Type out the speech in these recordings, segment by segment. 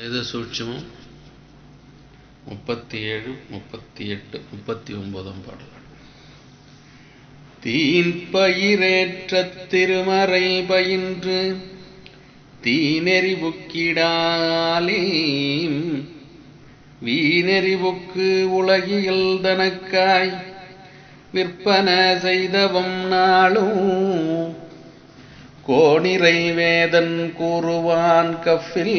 வேத சூட்சமம் முப்பத்தி ஏழு முப்பத்தி எட்டு முப்பத்தி ஒன்பதாம் பாடல். தீன் பயிரேற்ற திருமறை பயின்று தீநெறி புக்கிடாலே வீணெறி புக்கு உலகியல் தனக்காய் விற்பன செய்தவம் நாளும். கோணிறை வேதன் கூறுவான் கஃபில்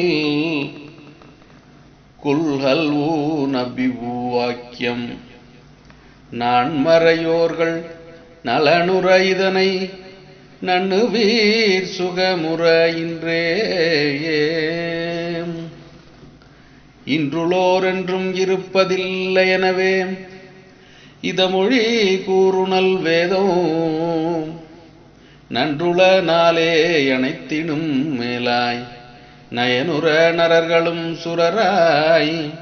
குல்ஹல்வூ நபிவு வாக்கியம் நான் மறையோர்கள் நலனுற இதனை நண்ணுவீர் சுகமுற இன்றே இன்றுளோரென்றும் இருப்பதில்லை எனவே இதமொழி கூறுணல் வேதம். நன்றுள நாளே அனைத்தினும் மேலாய் நயனுர நரர்களும் சுரராய்.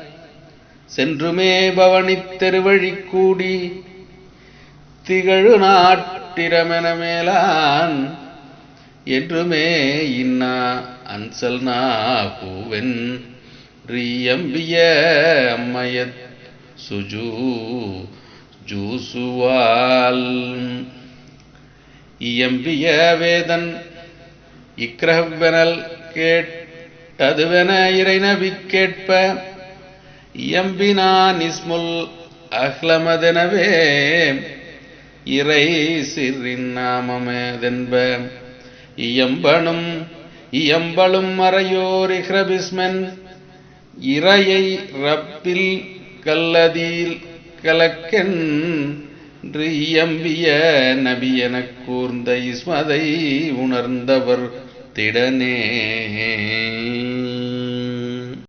சென்றுமே பவனித் தெருவழி கூடி திகழு நாட்டிரமென மேலான். என்றுமே இன்னா அன்சல் நாகுவென் ரியம்பிய அம்மையத் சுஜூ ஜூசுவால். இயம்பிய வேதன் இக்ரஹ்வெனல் கேட்டதுவென இறைநபி கேட்ப இயம்பினான் இஸ்முல் அஹ்லமதெனவே இறை சிறின் நாமமேதென்ப இயம்பனும் இயம்பலும் மறையோர் இஹ்ரபிஸ்மன் இறையை ரப்பில் கல்லதில் கலக்கென் இயம்பிய நபி எனக் கூர்ந்த இஸ்மதை உணர்ந்தவர் तिड़ने।